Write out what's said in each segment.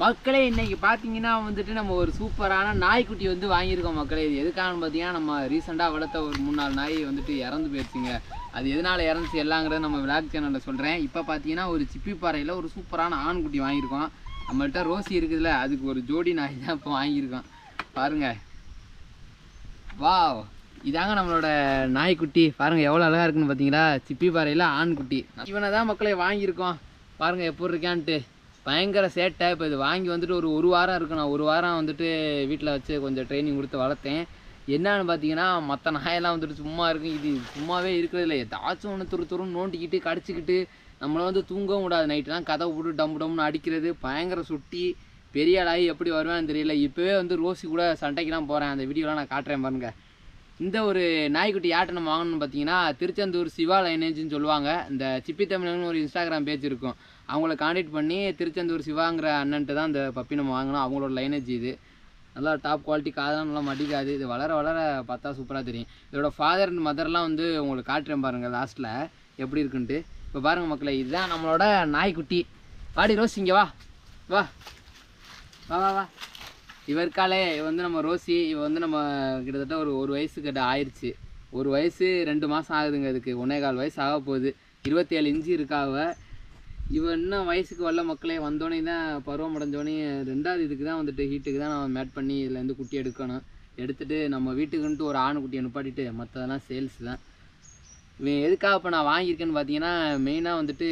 மக்களே இன்னைக்கு பார்த்தீங்கன்னா வந்துட்டு நம்ம ஒரு சூப்பரான நாய்க்குட்டி வந்து வாங்கியிருக்கோம் மக்களே. இது எதுக்கானு பார்த்தீங்கன்னா நம்ம ரீசெண்டாக வளர்த்த ஒரு மூணு நாலு நாய் வந்துட்டு இறந்து போயிடுச்சுங்க அது எதனால் இறந்துச்சு எல்லாங்கிறத நம்ம விளாக் சேனலில் சொல்கிறேன் இப்போ பார்த்தீங்கன்னா ஒரு சிப்பி பாறையில் ஒரு சூப்பரான ஆண்குட்டி வாங்கியிருக்கோம். நம்மள்கிட்ட ரோசி இருக்குதுல்ல அதுக்கு ஒரு ஜோடி நாய் தான் இப்போ வாங்கியிருக்கோம். பாருங்க. வாவ். இதாங்க நம்மளோட நாய்க்குட்டி. பாருங்கள் எவ்வளோ அழகாக இருக்குன்னு பார்த்தீங்களா சிப்பி பாறையில் ஆண்குட்டி. இவனை தான் மக்களை வாங்கியிருக்கோம். பாருங்க எப்படி இருக்கான்ட்டு. பயங்கர சேட்டை. இப்போ இது வாங்கி வந்துட்டு ஒரு ஒரு வாரம் இருக்கு. நான் ஒரு வாரம் வந்துட்டு வீட்டில் வச்சு கொஞ்சம் ட்ரைனிங் கொடுத்து வளர்த்தேன். என்னன்னு பார்த்தீங்கன்னா மற்ற நாயெல்லாம் வந்துட்டு சும்மா இருக்கும் இது சும்மாவே இருக்கிறதில்ல ஏதாச்சும் ஒன்று துரு துருன்னு நோண்டிக்கிட்டு கடிச்சிக்கிட்டு நம்மளை வந்து தூங்கவும் விடாது நைட்டுலாம் கதை போட்டு டம் டம்னு அடிக்கிறது பயங்கர சுட்டி. பெரிய ஆளாகி எப்படி வருவான்னு தெரியல. இப்போவே வந்து ரோசி கூட சண்டைக்கெலாம் போகிறேன் அந்த வீடியோலாம் நான் காட்டுறேன் பாருங்கள் இந்த ஒரு நாய்க்குட்டி யார்ட்ட நம்ம வாங்கணும்னு பார்த்தீங்கன்னா திருச்செந்தூர் சிவா லைனேஜ்னு சொல்லுவாங்க. இந்த சிப்பி தமிழன் ஒரு இன்ஸ்டாகிராம் பேஜ் இருக்கும். அவங்கள காண்டாக்ட் பண்ணி திருச்செந்தூர் சிவாங்கிற அண்ணன்ட்டு தான் இந்த பப்பி நம்ம வாங்கினோம். அவங்களோட லைனேஜ் இது. நல்லா டாப் குவாலிட்டி காதெல்லாம் நல்லா மடிக்காது. இது வளர வளர பார்த்தா சூப்பராக தெரியும். இதோட ஃபாதர் அண்ட் மதர்லாம் வந்து உங்களுக்கு காட்டுறேன் பாருங்கள் லாஸ்ட்டில் எப்படி இருக்குன்ட்டு. இப்போ பாருங்கள் மக்களே இதுதான் நம்மளோட நாய்க்குட்டி. பாடி ரோஸ் இங்கே வா. வா. வா வா வா. இவ இருக்காளே. இவ வந்து நம்ம ரோசி. இவ வந்து நம்ம கிட்டத்தட்ட ஒரு ஒரு வயசு கிட்ட ஆயிடுச்சு ஒரு வயசு ரெண்டு மாதம் ஆகுதுங்க அதுக்கு ஒன்னே கால் வயசு ஆக போகுது இருபத்தேழு இன்ச்சு இருக்காவ இவன் இன்னும் வயசுக்கு வரல மக்களே வந்தோடனே தான் பருவம் அடைஞ்சோடனே ரெண்டாவது இதுக்கு தான் வந்துட்டு ஹீட்டுக்கு தான் நான் மேட் பண்ணி இதுலேருந்து குட்டி எடுக்கணும். எடுத்துட்டு நம்ம வீட்டுக்குன்ட்டு ஒரு ஆண் குட்டியை நிப்பாட்டிட்டு மற்றதெல்லாம் சேல்ஸ் தான். இவன் எதுக்காக இப்போ நான் வாங்கியிருக்கேன்னு பார்த்தீங்கன்னா மெயினாக வந்துட்டு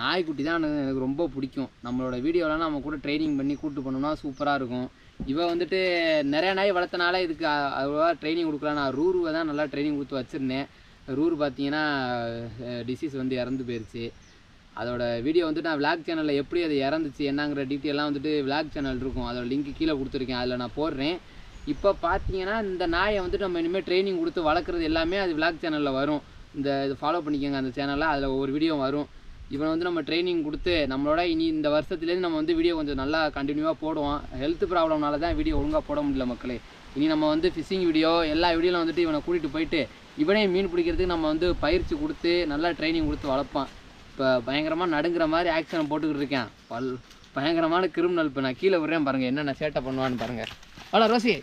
நாய்க்குட்டி தான் எனக்கு ரொம்ப பிடிக்கும். நம்மளோட வீடியோலாம் நம்ம கூட ட்ரைனிங் பண்ணி கூப்பிட்டு போனோம்னா சூப்பராக இருக்கும். இவன் வந்துட்டு நிறைய நாய் வளர்த்தனால இதுக்கு அவ்வளோவா ட்ரைனிங் கொடுக்கல. நான் ரூருவை தான் நல்லா ட்ரைனிங் கொடுத்து வச்சுருந்தேன். ரூர் பார்த்தீங்கன்னா டிசீஸ் வந்து இறந்து போயிருச்சு. அதோட வீடியோ வந்துட்டு நான் விளாக் சேனலில் எப்படி அது இறந்துச்சு என்னங்கிற டீட்டெயிலாம் வந்துட்டு விளாக் சேனல் இருக்கும். அதோட லிங்க் கீழே கொடுத்துருக்கேன். அதில் நான் போடுறேன். இப்போ பார்த்தீங்கன்னா இந்த நாயை வந்துட்டு நம்ம இனிமேல் ட்ரைனிங் கொடுத்து வளர்க்குறது எல்லாமே அது விளாக் சேனலில் வரும். இந்த இது ஃபாலோ பண்ணிக்கோங்க அந்த சேனலில் அதில் ஒவ்வொரு வீடியோ வரும். இவனை வந்து நம்ம ட்ரைனிங் கொடுத்து நம்மளோட இனி இந்த வருஷத்துலேருந்து நம்ம வந்து வீடியோ கொஞ்சம் நல்லா கண்டினியூவாக போடுவோம் ஹெல்த் ப்ராப்ளம்னால தான் வீடியோ ஒழுங்காக போட முடியல மக்களே. இனி நம்ம வந்து ஃபிஷிங் வீடியோ எல்லா வீடியோவில் வந்துட்டு இவனை கூட்டிகிட்டு போயிட்டு இவனே மீன் பிடிக்கிறதுக்கு நம்ம வந்து பயிற்சி கொடுத்து நல்லா ட்ரைனிங் கொடுத்து வளர்ப்பான். இப்போ பயங்கரமாக நடுங்கிற மாதிரி ஆக்ஷன் போட்டுக்கிட்டு இருக்கேன். பல் பயங்கரமான கிரிமினல் இப்போ நான் கீழே விடுறேன் பாருங்கள் என்னென்ன சேட்டை பண்ணுவான்னு பாருங்கள் ஹலோ ரோசி.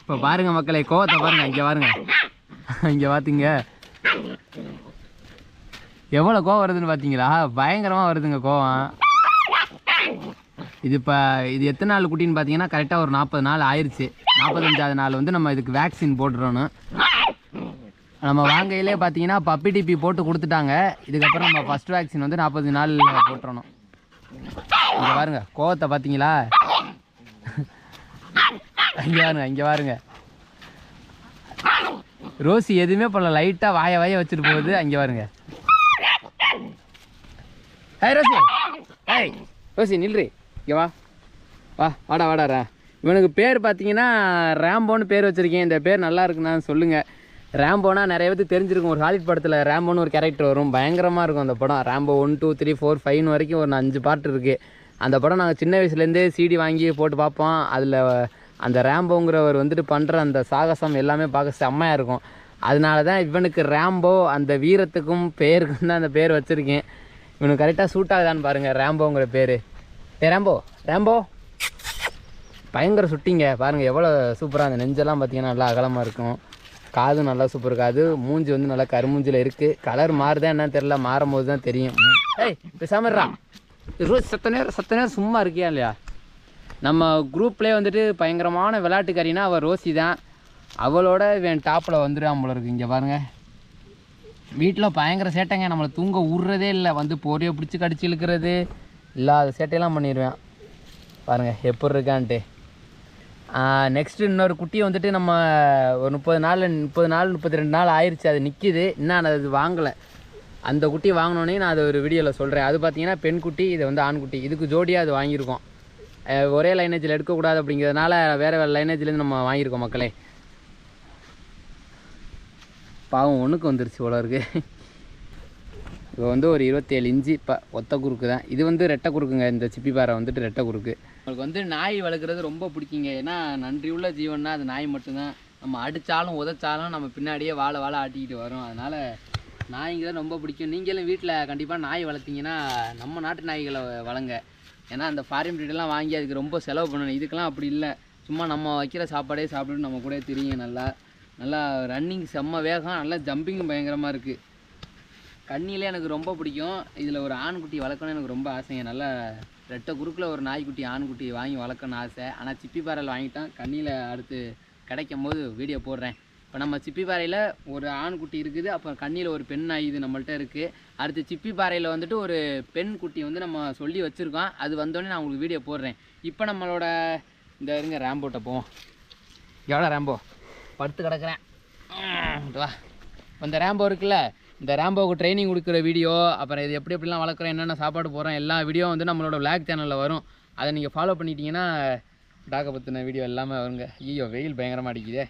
இப்போ பாருங்க மக்களை கோவத்தை பாருங்க இங்கே பாருங்க. இங்கே பார்த்தீங்க எவ்வளோ கோவம் வருதுன்னு பார்த்தீங்களா பயங்கரமாக வருதுங்க கோவம். இது இப்போ இது எத்தனை நாள் குட்டின்னு பார்த்தீங்கன்னா கரெக்டாக ஒரு நாற்பது நாள் ஆயிடுச்சு நாற்பத்தஞ்சாவது நாள் வந்து நம்ம இதுக்கு வேக்சின் போட்டுறணும். நம்ம வாங்கையிலே பார்த்தீங்கன்னா பப்பி டிபி போட்டு கொடுத்துட்டாங்க. இதுக்கப்புறம் நம்ம ஃபர்ஸ்ட் வேக்சின் வந்து நாற்பது நாள் போட்டுறணும். இங்கே பாருங்க கோவத்தை பார்த்தீங்களா இங்கே பாருங்க இங்கே பாருங்க. ரோசி எதுவுமே பண்ணல லைட்டாக வாய வாய வச்சுட்டு போகுது. அங்கே பாருங்க. Hi Rosie. ஹாய் ரோசி நில்றி. இங்கே வா. வா வாடா வாடாரா இவனுக்கு பேர் பார்த்தீங்கன்னா ரேம்போன்னு பேர் வச்சுருக்கேன். இந்த பேர் நல்லா இருக்குண்ணா சொல்லுங்கள் ரேம்போனா நிறைய பேருக்கு தெரிஞ்சிருக்கும். ஒரு ஹாலிவுட் படத்தில் ரேம்போன்னு ஒரு கேரக்டர் வரும். பயங்கரமாக இருக்கும் அந்த படம். Rambo one two three four ஃபைவ்னு வரைக்கும் ஒரு அஞ்சு பாட்டு இருக்குது அந்த படம் நாங்கள் சின்ன வயசுலேருந்தே சிடி வாங்கி போட்டு பார்ப்போம். அதில் அந்த ரேம்போங்கிறவர் வந்துட்டு பண்ணுற அந்த சாகசம் எல்லாமே பார்க்க செம்மையாக இருக்கும். அதனால தான் இவனுக்கு ரேம்போ அந்த வீரத்துக்கும் பேருக்கும் தான் அந்த பேர் வச்சுருக்கேன். இவனுக்கு கரெக்டாக சூட் ஆகுதான்னு பாருங்கள் ரேம்போங்கிற பேர். ஏ ரேம்போ ரேம்போ. பயங்கர சுட்டிங்க பாருங்கள் எவ்வளோ சூப்பராக அந்த நெஞ்செல்லாம் பார்த்தீங்கன்னா நல்லா அகலமாக இருக்கும். காது நல்லா சூப்பர் காது மூஞ்சி வந்து நல்லா கருமூஞ்சில் இருக்குது கலர் மாறுதா என்னன்னு தெரில மாறும் போது தான் தெரியும். ஏய் பேசாமறா ரோஸ் சத்த நேரம் சத்த நேரம் சும்மா இருக்கியா இல்லையா? நம்ம குரூப்லேயே வந்துட்டு பயங்கரமான விளையாட்டுக்காரினா அவள் ரோசி தான். அவளோட என் டாப்பில் வந்துடுவான் போல இருக்கு. இங்கே பாருங்கள் வீட்டில் பயங்கர சேட்டைங்க. நம்மளை தூங்க விட்றதே இல்லை. வந்து போரியை பிடிச்சி கடிச்சு இழுக்கிறது. இல்லாத சேட்டையெல்லாம் பண்ணிடுவேன் பாருங்கள் எப்படி இருக்கான்ட்டு. நெக்ஸ்ட்டு இன்னொரு குட்டியை வந்துட்டு நம்ம ஒரு முப்பது நாள் முப்பது நாள் முப்பத்தி ரெண்டு நாள் ஆயிடுச்சு அது நிற்கிது இன்னும் நான் அது வாங்கலை. அந்த குட்டி வாங்கினோடனே நான் அது ஒரு வீடியோவில் சொல்கிறேன் அது பார்த்தீங்கன்னா பெண் குட்டி இது வந்து ஆண் குட்டி. இதுக்கு ஜோடியாக அது வாங்கியிருக்கோம். ஒரே லைனேஜில் எடுக்கக்கூடாது அப்படிங்கிறதுனால வேறு வேறு லைனேஜ்லேருந்து நம்ம வாங்கியிருக்கோம் மக்களே. பாவம் ஒன்றுக்கு வந்துருச்சு இவ்வளோ இருக்குது இப்போ வந்து ஒரு இருபத்தேழு இன்ச்சு இப்போ ஒத்த குறுக்கு தான். இது வந்து ரெட்டை குறுக்குங்க இந்த சிப்பி பாறை வந்துட்டு ரெட்டை குறுக்கு. உங்களுக்கு வந்து நாய் வளர்க்குறது ரொம்ப பிடிக்குங்க. ஏன்னா நன்றி உள்ள ஜீவன்னா அது நாய் மட்டும்தான். நம்ம அடித்தாலும் உதைச்சாலும் நம்ம பின்னாடியே வாழை வாழை ஆட்டிக்கிட்டு வரும். அதனால் நாய்ங்க தான் ரொம்ப பிடிக்கும். நீங்களும் வீட்டில் கண்டிப்பாக நாய் வளர்த்திங்கன்னா நம்ம நாட்டு நாய்களை வளங்க. ஏன்னா அந்த ஃபாரின் ப்ரீடெல்லாம் வாங்கி அதுக்கு ரொம்ப செலவு பண்ணணும். இதுக்கெல்லாம் அப்படி இல்லை. சும்மா நம்ம வைக்கிற சாப்பாடே சாப்பிட்டு நம்ம கூட தெரியுங்க நல்லா. நல்லா ரன்னிங் செம்ம வேகம் நல்லா ஜம்பிங் பயங்கரமாக இருக்குது கண்ணிலே எனக்கு ரொம்ப பிடிக்கும். இதில் ஒரு ஆண்குட்டி வளர்க்கணும்னு எனக்கு ரொம்ப ஆசைங்க. நல்லா ரெட்டை குறுக்கில் ஒரு நாய்க்குட்டி ஆண்குட்டி வாங்கி வளர்க்கணும்னு ஆசை. ஆனால் சிப்பி பாறையில் வாங்கிட்டேன் கண்ணியில் அடுத்து கிடைக்கும் போது வீடியோ போடுறேன். இப்போ நம்ம சிப்பி பாறையில் ஒரு ஆண்குட்டி இருக்குது. அப்புறம் கண்ணியில் ஒரு பெண் நாய் இது நம்மள்ட்ட இருக்குது அடுத்து சிப்பி பாறையில் வந்துட்டு ஒரு பெண் குட்டி வந்து நம்ம சொல்லி வச்சுருக்கோம். அது வந்தோடனே நான் உங்களுக்கு வீடியோ போடுறேன். இப்போ நம்மளோட இந்த இருங்க ரேம்போட்ட போவோம். எவ்வளோ ரேம்போ? படுத்து கிடக்குறேன். வா. இப்போ இந்த ரேம்போ இருக்குல்ல இந்த ரேம்போவுக்கு ட்ரைனிங் கொடுக்குற வீடியோ அப்புறம் இது எப்படி எப்படிலாம் வளர்க்குறோம் என்னென்ன சாப்பாடு போகிறோம் எல்லா வீடியோ வந்து நம்மளோட விளாக் சேனலில் வரும். அதை நீங்கள் ஃபாலோ பண்ணிட்டீங்கன்னா டாக்கை பற்றின வீடியோ எல்லாமே வருங்க. ஐயோ வெயில் பயங்கரமாக அடிக்குதே.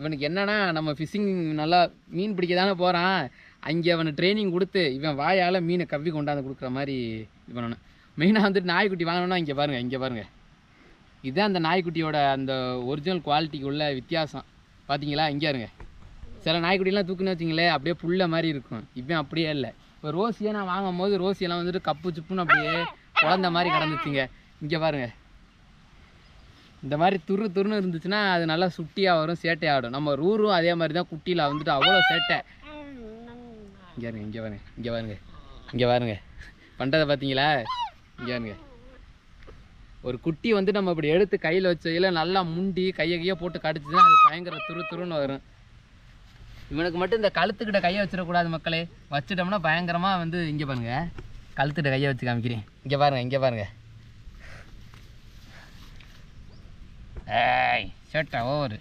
இவனுக்கு என்னென்னா நம்ம ஃபிஷிங் நல்லா மீன் பிடிக்க தானே போகிறான் அங்கே அவனை ட்ரைனிங் கொடுத்து இவன் வாயால் மீனை கவ்வி கொண்டாந்து கொடுக்குற மாதிரி இது பண்ணணும் மெயினாக வந்துட்டு நாய்க்குட்டி வாங்கணும்னா இங்கே பாருங்கள் இங்கே பாருங்கள் இதுதான் அந்த நாய்க்குட்டியோட அந்த ஒரிஜினல் குவாலிட்டிக்கு உள்ள வித்தியாசம். பார்த்தீங்களா இங்கே இருங்க சில நாய்க்குட்டிலாம் தூக்குன்னு வச்சிங்களேன் அப்படியே புல்ல மாதிரி இருக்கும். இவன் அப்படியே இல்லை. இப்போ ரோசியை நான் வாங்கும் போது ரோசியெல்லாம் வந்துட்டு கப்பு சுப்புன்னு அப்படியே குழந்த மாதிரி கிடந்துச்சுங்க. இங்கே பாருங்க. இந்த மாதிரி துரு துருன்னு இருந்துச்சுன்னா அது நல்லா சுட்டியாக வரும் சேட்டை ஆடும். நம்ம ரூரும் அதே மாதிரி தான் குட்டியில் வந்துட்டு அவ்வளோ சேட்டை. இங்கே இருங்க இங்கே பாருங்க இங்கே பாருங்க இங்கே பாருங்க. பண்ணுறதை பார்த்தீங்களா? இங்கே பாருங்க. ஒரு குட்டி வந்து நம்ம இப்படி எடுத்து கையில் வச்சதில் நல்லா முண்டி கையை கையை போட்டு கடிச்சுதுன்னா அது பயங்கர துரு துருன்னு வரும். இவனுக்கு மட்டும் இந்த கழுத்துக்கிட்ட கையை வச்சிடக்கூடாது மக்களே. வச்சுட்டோம்னா பயங்கரமாக வந்து இங்கே பாருங்க. கழுத்துக்கிட்ட கையை வச்சு காமிக்கிறேன். இங்கே பாருங்க இங்கே பாருங்க. ஏய் சேட்டா ஓவர்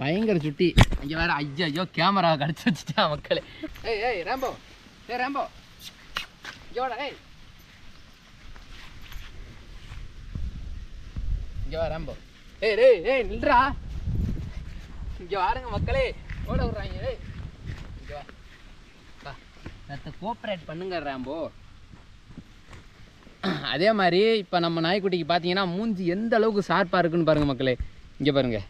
பயங்கர சுட்டி. இங்கே வேற ஐயோ ஐயோ கேமரா கடிச்சு வச்சுட்டா மக்களே. ஏய் ஏய் ரேம்போ ஏய் ரேம்போ இங்கோட ஏய். இங்கே வா ரேம்போ ஏய் டேய் ஏய் நில்றா. இங்கே வாருங்க மக்களே. ஓட விட்றாங்க ஏய். இங்கே வா. வா கோஆப்ரேட் பண்ணுங்க ரேம்போ. அதே மாதிரி இப்போ நம்ம நாய்க்குட்டிக்கு பார்த்தீங்கன்னா மூஞ்சி எந்த அளவுக்கு ஷார்ப்பாக இருக்குன்னு பாருங்கள் மக்களே. இங்கே பாருங்கள்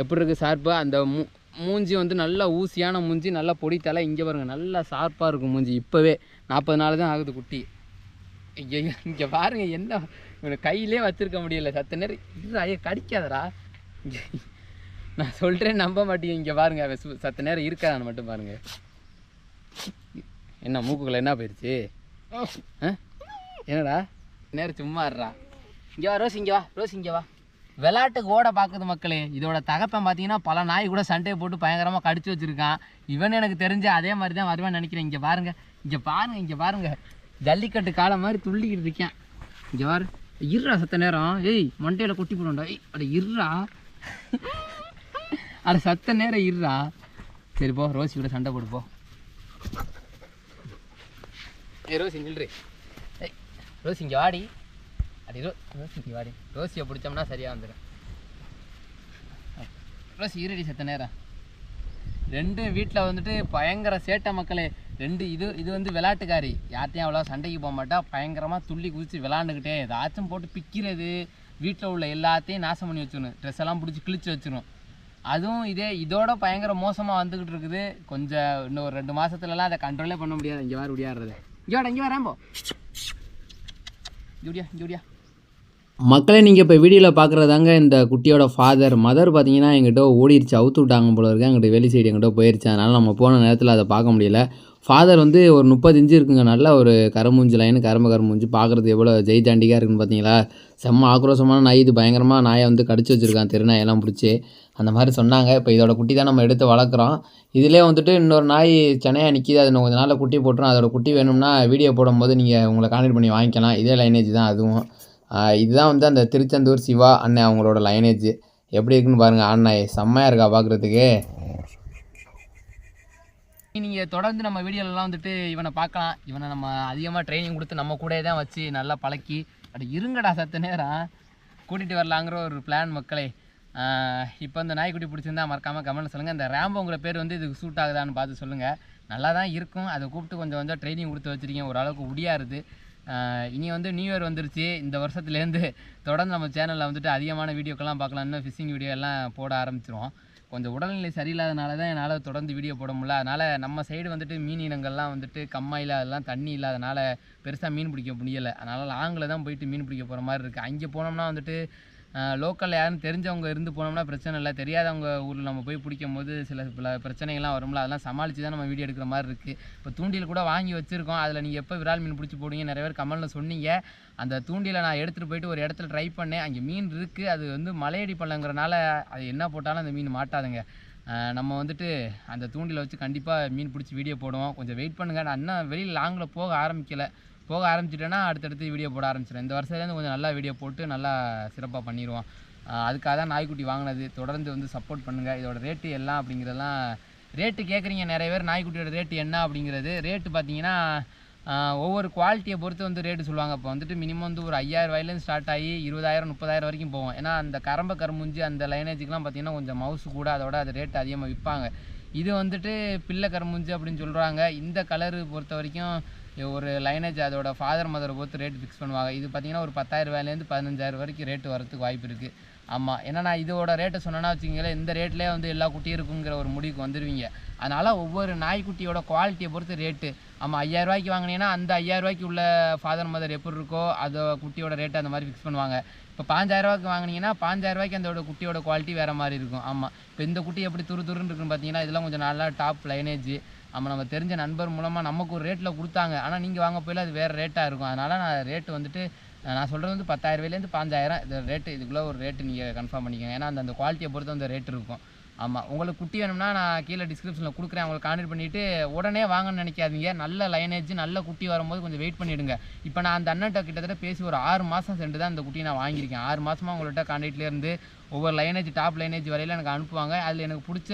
எப்படி இருக்குது ஷார்ப்பாக அந்த மூ மூஞ்சி வந்து நல்லா ஊசியான மூஞ்சி நல்லா பொடி தலை இங்கே பாருங்கள் நல்லா ஷார்ப்பாக இருக்கும் மூஞ்சி. இப்போவே நாற்பது நாள் தான் ஆகுது குட்டி. ஐயோ இங்கே பாருங்க என்ன? இவனை கையிலே வச்சுருக்க முடியல சத்த நேரம் இல்லை ஐயா கடிக்காதடா. நான் சொல்கிறேன் நம்ப மாட்டீங்க. இங்கே பாருங்க அவன் சத்த நேரம் இருக்காதான்னு மட்டும் பாருங்க. என்ன மூக்குக்குள்ள என்ன போயிடுச்சு என்னடா? நேரம் சும்மா இருறா இங்கே வா ரோஸ் இங்கே வா ரோஸ் இங்கே வா. விளாட்டு ஓட பார்க்குது மக்களே. இதோட தகப்பன் பார்த்தீங்கன்னா பல நாய் கூட சண்டையை போட்டு பயங்கரமாக கடிச்சு வச்சுருக்கான். இவன் எனக்கு தெரிஞ்ச அதே மாதிரி தான் வருவேன் நினைக்கிறேன். இங்கே பாருங்க இங்கே பாருங்க இங்கே பாருங்க. ஜல்லிக்கட்டு காலம் மாதிரி துள்ளிக்கிட்டு இருக்கேன். இங்கே பாரு. இருறா சத்த நேரம். ஏய் மண்டையில் கொட்டி போடண்டா ஏய் அட இருறா அட சத்த நேரம் இருறா சரி போ ரோசி கூட சண்டை போடு போ. ரோசி நில்று. ஏய் ரோசி இங்கே வாடி. அடி ரோ ரோசி இங்கே வாடி. ரோசியை பிடிச்சோம்னா சரியாக வந்துடும் ரோசி இருடி சத்த நேரம். ரெண்டு வீட்டில் வந்துட்டு பயங்கர சேட்டை மக்களே. ரெண்டு இது இது வந்து விளையாட்டுக்காரி. யார்ட்டையும் அவ்வளோ சண்டைக்கு போக மாட்டா. பயங்கரமாக துள்ளி குதிச்சு விளாண்டுக்கிட்டே ஏதாச்சும் போட்டு பிக்கிறது. வீட்டில் உள்ள எல்லாத்தையும் நாசம் பண்ணி வச்சிடணும். ட்ரெஸ் எல்லாம் பிடிச்சி கிழிச்சு வச்சிடும் அதுவும் இதே இதோட பயங்கர மோசமாக வந்துக்கிட்டு இருக்குது. கொஞ்சம் இன்னும் ஒரு ரெண்டு மாதத்துலலாம் அதை கண்ட்ரோலே பண்ண முடியாது. இங்கே வேறு விடியாடுறது இங்கே வாடா இங்கே வராம்போ ஜூடியா ஜூடியா மக்களை நீங்கள் இப்போ வீடியோவில் பார்க்குறதாங்க இந்த குட்டியோட ஃபாதர் மதர் பார்த்தீங்கன்னா எங்கிட்ட ஓடிடுச்சு அவுத்து விட்டாங்க போல இருக்கு. எங்கிட்ட வெளி சைடு எங்கிட்ட போயிடுச்சு அதனால் நம்ம போன நேரத்தில் அதை பார்க்க முடியல. ஃபாதர் வந்து ஒரு முப்பது இஞ்சு இருக்குங்க நல்ல ஒரு கரமூஞ்சி லைன் கரம்ப கரமூஞ்சி. பார்க்குறது எவ்வளோ ஜெய்தாண்டிக்காக இருக்குன்னு பார்த்தீங்களா செம்ம ஆக்ரோஷமான நாய் இது. பயங்கரமாக நாயை வந்து கடிச்சு வச்சுருக்கான் திருநாயெல்லாம் பிடிச்சி. அந்த மாதிரி சொன்னாங்க. இப்போ இதோட குட்டி தான் நம்ம எடுத்து வளர்க்குறோம். இதிலே வந்துட்டு இன்னொரு நாய் சென்னையாக நிற்கிது அது இன்னும் கொஞ்ச நாளில் குட்டி போட்டுரும். அதோட குட்டி வேணும்னா வீடியோ போடும்போது நீங்கள் உங்களை கான்டெக்ட் பண்ணி வாங்கிக்கலாம். இதே லைனேஜ் தான் அதுவும். இதுதான் வந்து அந்த திருச்செந்தூர் சிவா அண்ணன் அவங்களோட லைனேஜ் எப்படி இருக்குன்னு பாருங்கள் ஆண்ணாய் செம்மையாக இருக்கா பார்க்குறதுக்கு நீங்கள் தொடர்ந்து நம்ம வீடியோலலாம் வந்துட்டு இவனை பார்க்கலாம். இவனை நம்ம அதிகமாக ட்ரைனிங் கொடுத்து நம்ம கூடயே தான் வச்சு நல்லா பழக்கி அப்படி இருங்கடா சத்த நேரம் கூட்டிகிட்டு வரலாங்கிற ஒரு பிளான் மக்களே. இப்போ இந்த நாய்க்குட்டி பிடிச்சிருந்தா மறக்காமல் கமெண்ட் சொல்லுங்கள் இந்த ரேம்போங்கிற பேர் வந்து இதுக்கு சூட் ஆகுதான்னு பார்த்து சொல்லுங்கள் நல்லா தான் இருக்கும். அதை கூப்பிட்டு கொஞ்சம் கொஞ்சம் ட்ரைனிங் கொடுத்து வச்சிருக்கீங்க. ஓரளவுக்கு முடியாது இனி வந்து நியூ இயர் வந்துருச்சு. இந்த வருஷத்துலேருந்து தொடர்ந்து நம்ம சேனலில் வந்துட்டு அதிகமான வீடியோக்கெல்லாம் பார்க்கலாம். இன்னும் ஃபிஷிங் வீடியோ எல்லாம் போட ஆரம்பிச்சிருவோம். கொஞ்சம் உடல்நிலை சரியில்லாதனால தான் என்னால் தொடர்ந்து வீடியோ போட முடியல. அதனால் நம்ம சைடு வந்துட்டு மீன் இனங்கள்லாம் வந்துட்டு கம்மாயில் அதெல்லாம் தண்ணி இல்லாதனால பெருசாக மீன் பிடிக்க முடியலை. அதனால் லாங்கில் தான் போயிட்டு மீன் பிடிக்க போகிற மாதிரி இருக்குது அங்கே போனோம்னா வந்துட்டு லோக்கலில் யாரும் தெரிஞ்சவங்க இருந்து போனோம்னா பிரச்சனை இல்லை. தெரியாதவங்க ஊரில் நம்ம போய் பிடிக்கும் போது சில பல பிரச்சனைகள்லாம் வரும்ல அதெல்லாம் சமாளித்து தான் நம்ம வீடியோ எடுக்கிற மாதிரி இருக்குது இப்போ தூண்டில் கூட வாங்கி வச்சுருக்கோம். அதில் நீங்கள் எப்போ விரால் மீன் பிடிச்சி போடுங்க நிறைய பேர் கமலில் சொன்னீங்க. அந்த தூண்டியில் நான் எடுத்துகிட்டு போயிட்டு ஒரு இடத்துல ட்ரை பண்ணேன். அங்கே மீன் இருக்குது அது வந்து மலையடி பள்ளங்கிறனால அது என்ன போட்டாலும் அந்த மீன் மாட்டாதுங்க. நம்ம வந்துட்டு அந்த தூண்டியில் வச்சு கண்டிப்பாக மீன் பிடிச்சி வீடியோ போடுவோம். கொஞ்சம் வெயிட் பண்ணுங்கள் நான் இன்னும் வெளியில் லாங்கில் போக ஆரம்பிக்கலை. போக ஆரம்பிச்சிட்டேன்னா அடுத்தடுத்து வீடியோ போட ஆரம்பிச்சிடுறேன் இந்த வருஷத்துலேருந்து கொஞ்சம் நல்லா வீடியோ போட்டு நல்லா சிறப்பாக பண்ணிடுவோம் அதுக்காக தான் நாய்க்குட்டி வாங்கினது. தொடர்ந்து வந்து சப்போர்ட் பண்ணுங்கள் இதோட ரேட்டு எல்லாம் அப்படிங்கிறதெல்லாம் ரேட்டு கேட்குறீங்க நிறைய பேர் நாய்க்குட்டியோட ரேட்டு என்ன அப்படிங்கிறது. ரேட்டு பார்த்தீங்கன்னா ஒவ்வொரு குவாலிட்டியை பொறுத்து வந்து ரேட்டு சொல்லுவாங்க. இப்போ வந்துட்டு மினிமம் வந்து ஒரு ஐயாயிரம் ஸ்டார்ட் ஆகி இருபதாயிரம் முப்பதாயிரம் வரைக்கும் போவோம். ஏன்னா அந்த கரம்ப கரும்புஞ்சு அந்த லைனேஜுக்கெலாம் பார்த்தீங்கன்னா கொஞ்சம் மவுஸ் கூட அதோட அது ரேட் அதிகமாக விற்பாங்க. இது வந்துட்டு பிள்ளை கரும்புஞ்சு அப்படின்னு சொல்கிறாங்க இந்த கலரு பொறுத்த வரைக்கும் ஒரு லைனேஜ் அதோட ஃபாதர் மதரை பொறுத்து ரேட் ஃபிக்ஸ் பண்ணுவாங்க. இது பார்த்தீங்கன்னா ஒரு பத்தாயிரம் ரூபாயிலேருந்து பதினஞ்சாயிரம் வரைக்கும் ரேட்டு வரதுக்கு வாய்ப்பு இருக்குது ஆமாம் ஏன்னா நான் இதோட ரேட்டை சொன்னேன்னா வச்சுக்கங்களேன் இந்த ரேட்லேயே வந்து எல்லா குட்டியும் இருக்குங்கிற ஒரு முடிவுக்கு வந்துடுவீங்க அதனால் ஒவ்வொரு நாய்க்குட்டியோட குவாலிட்டியை பொறுத்து ரேட்டு ஆமாம் ஐயாயிரம் ரூபாய்க்கு வாங்கினீங்கன்னா அந்த ஐயாயிரம் ரூபாய்க்கு உள்ள ஃபாதர் மதர் எப்படி இருக்கோ அதோ குட்டியோட ரேட்டு அந்த மாதிரி ஃபிக்ஸ் பண்ணுவாங்க. இப்போ பாஞ்சாயிரம் ரூபாய்க்கு வாங்கினீங்கன்னா பாஞ்சாயிரம் ரூபாய்க்கு அந்த குட்டியோட குவாலிட்டி வேறு மாதிரி இருக்கும். ஆமாம் இப்போ இந்த குட்டி எப்படி துரு துருன்னு இருக்குன்னு பார்த்தீங்கன்னா இதெல்லாம் கொஞ்சம் நல்லா டாப் லைனேஜ் நம்ம நம்ம தெரிஞ்ச நண்பர் மூலமாக நமக்கு ஒரு ரேட்டில் கொடுத்தாங்க. ஆனால் நீங்கள் வாங்க போயில அது வேறு ரேட்டாக இருக்கும். அதனால் நான் ரேட்டு வந்துட்டு நான் சொல்கிறது வந்து பத்தாயிரரூவாயிலேருந்து பாஞ்சாயிரம் இது ரேட்டு இதுக்குள்ளே ஒரு ரேட்டு நீங்கள் கன்ஃபார்ம் பண்ணிக்கோங்க. ஏன்னா அந்த அந்த குவாலிட்டியை பொறுத்து அந்த ரேட் இருக்கும். ஆமாம் உங்களுக்கு குட்டி வேணும்னா நான் கீழே டிஸ்கிரிப்ஷனில் கொடுக்குறேன். உங்களுக்கு கான்டெக்ட் பண்ணிவிட்டு உடனே வாங்கன்னு நினைக்காதீங்க. நல்ல லைனேஜ் நல்ல குட்டி வரும்போது கொஞ்சம் வெயிட் பண்ணிவிடுங்க இப்போ நான் அந்த அண்ணன்ட்ட கிட்டத்தட்ட பேசி ஒரு ஆறு மாதம் சென்று தான் அந்த குட்டியை நான் வாங்கியிருக்கேன். ஆறு மாதமாக உங்கள்கிட்ட கான்டெக்ட்லேருந்து ஒவ்வொரு லைனேஜ் டாப் லைனேஜ் வரையில் எனக்கு அனுப்புவாங்க. அதில் எனக்கு பிடிச்ச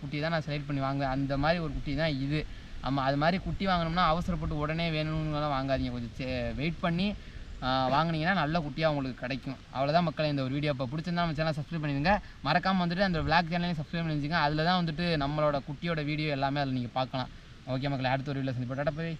குட்டி தான் நான் செலக்ட் பண்ணி வாங்குவேன். அந்த மாதிரி ஒரு குட்டி தான் இது. ஆமாம் அது மாதிரி குட்டி வாங்கினோம்னா அவசரப்பட்டு உடனே வேணும்னுலாம் வாங்காதீங்க. கொஞ்சம் வெயிட் பண்ணி வாங்கினீங்கன்னா நல்ல குட்டியாக உங்களுக்கு கிடைக்கும். அவ்வளோதான் மக்களை இந்த ஒரு வீடியோ இப்போ பிடிச்சிருந்தா நம்ம சேனல் சப்ஸ்கிரைப் பண்ணிடுங்க. மறக்காமல் வந்துட்டு அந்த விளாக் சேனலையும் சப்ஸ்கிரைப் பண்ணி வச்சுங்க அதில் தான் வந்துட்டு நம்மளோட குட்டியோட வீடியோ எல்லாமே அதில் நீங்கள் பார்க்கலாம். ஓகே மக்களே அடுத்த ஒரு வீடியோ சந்திப்போம். போய்